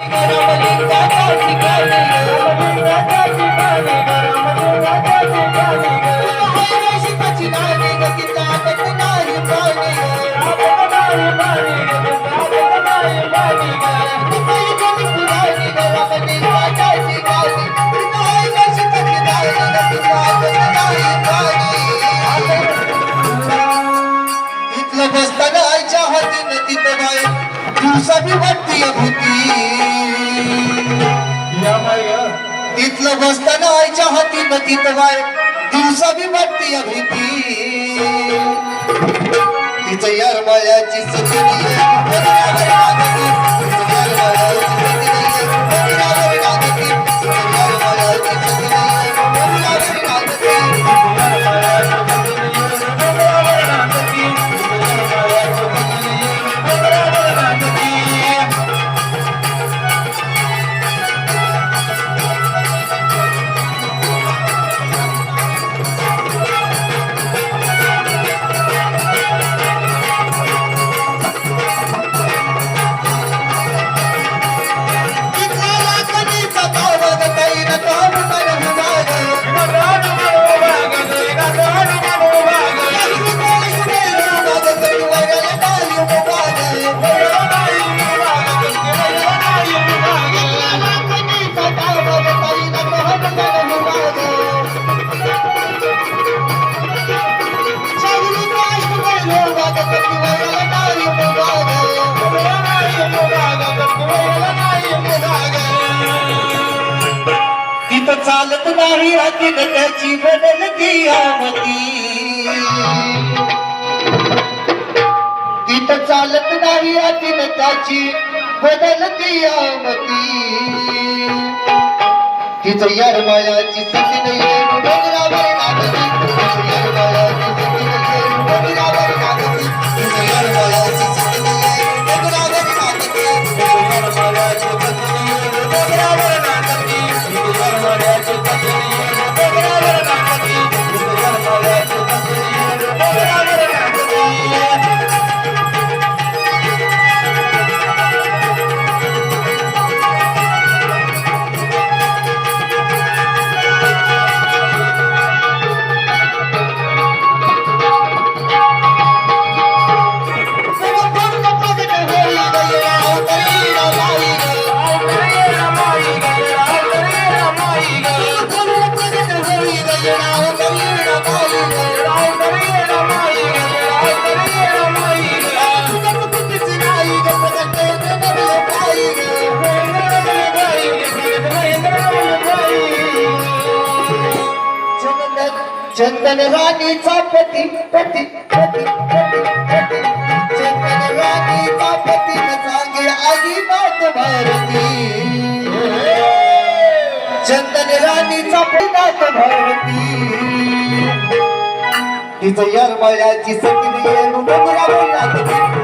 तिथलं दिवसा बी वाटते भीती तिथलं बसताना आईच्या हातीनं तिथं बाय दिवसा बी वाटते भीती. तिचं यार मायाची सती चालत नाही राखीन त्याची बदलती आमती तिथं चालत नाही राखीन त्याची बदलती आमती तिचं यार मायाची सती Thank you. चंदन राणीचा पती पती पती पती पती. चंदन राणीचा पती सांगे आगी नाथ भारती. चंदन राणीचा पती नाथ भारती. तिचं यार मायाची सती नाही डोंगरावर नाचती